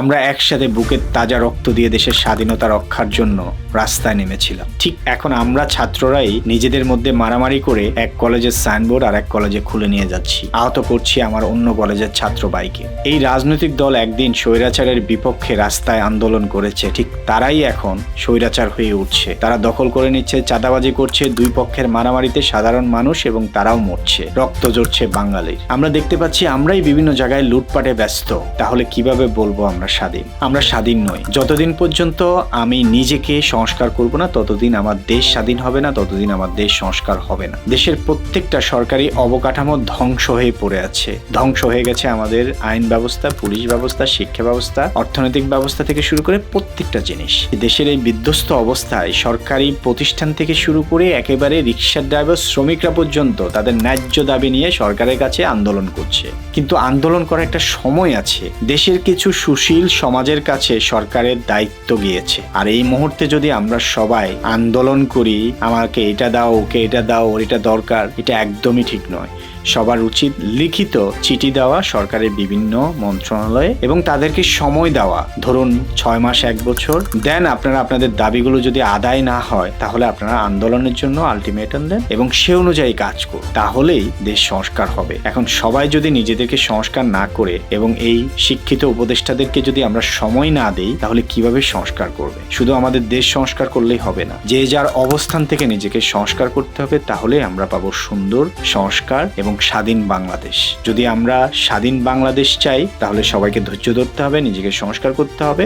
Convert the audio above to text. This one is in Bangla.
আমরা একসাথে বুকের তাজা রক্ত দিয়ে দেশের স্বাধীনতা রক্ষার জন্য রাস্তায় নেমেছিলাম। ঠিক এখন আমরা ছাত্ররাই নিজেদের মধ্যে মারামারি করে এক কলেজের সাইনবোর্ড আর এক কলেজে খুলে নিয়ে যাচ্ছি। আহত করছি আমার অন্য কলেজের ছাত্র বাইকে এই রাজনৈতিক দল একদিন স্বৈরাচারের বিপক্ষে রাস্তায় আন্দোলন করেছে। ঠিক তারাই এখন স্বৈরাচার হয়ে উঠছে। তারা দখল করে নিচ্ছে, চাঁদাবাজি করছে, দুই পক্ষের মারামারিতে সাধারণ মানুষ এবং তারাও মরছে। রক্ত জড়ছে বাঙালির। আমরা দেখতে পাচ্ছি আমরাই বিভিন্ন জায়গায় লুটপাটে ব্যস্ত। তাহলে কীভাবে বলব আমরা স্বাধীন। আমরা স্বাধীন নই। যতদিন পর্যন্ত আমি নিজেকে সংস্কার করব না, ততদিন আমার দেশ স্বাধীন হবে না, ততদিন আমার দেশ সংস্কার হবে না। দেশের প্রত্যেকটা সরকারি অবকাঠামো ধ্বংস হয়ে পড়ে আছে। ধ্বংস হয়ে গেছে আমাদের আইন ব্যবস্থা, পুলিশ ব্যবস্থা, শিক্ষা ব্যবস্থা, অর্থনৈতিক ব্যবস্থা থেকে শুরু করে প্রত্যেকটা জিনিস। দেশের এই বিধ্বস্ত অবস্থায় সরকারি প্রতিষ্ঠান থেকে শুরু করে একেবারে রিক্সার ড্রাইভার, শ্রমিকরা পর্যন্ত তাদের ন্যায্য দাবি নিয়ে সরকারের কাছে আন্দোলন করছে। কিন্তু আন্দোলন করার একটা সময় আছে। দেশের কিছু সুশীল সমাজের কাছে সরকারের দায়িত্ব গিয়েছে। আর এই মুহূর্তে যদি আমরা সবাই আন্দোলন করি, আমাকে এটা দাও, ওকে এটা দাও, ওর এটা দরকার, এটা একদমই ঠিক নয়। সবার উচিত লিখিত চিঠি দেওয়া সরকারের বিভিন্ন মন্ত্রণালয়ে এবং তাদেরকে সময় দেওয়া। ধরুন ছয় মাস, এক বছর। দেন আপনারা আপনাদের দাবিগুলো যদি আদায় না হয়, তাহলে আপনারা আন্দোলনের জন্য আলটিমেটাম দেন এবং সে অনুযায়ী কাজ করুন। তাহলেই দেশ সংস্কার হবে। এখন সবাই যদি নিজেদেরকে সংস্কার না করে এবং এই শিক্ষিত উপদেষ্টাদেরকে যদি আমরা সময় না দেই, তাহলে কীভাবে সংস্কার করবে? শুধু আমাদের দেশ সংস্কার করলেই হবে না। যে যার অবস্থান থেকে নিজেকে সংস্কার করতে হবে তাহলে আমরা পাবো সুন্দর সংস্কার এবং স্বাধীন বাংলাদেশ। যদি আমরা স্বাধীন বাংলাদেশ চাই, তাহলে সবাইকে ধৈর্য ধরতে হবে, নিজেকে সংস্কার করতে হবে।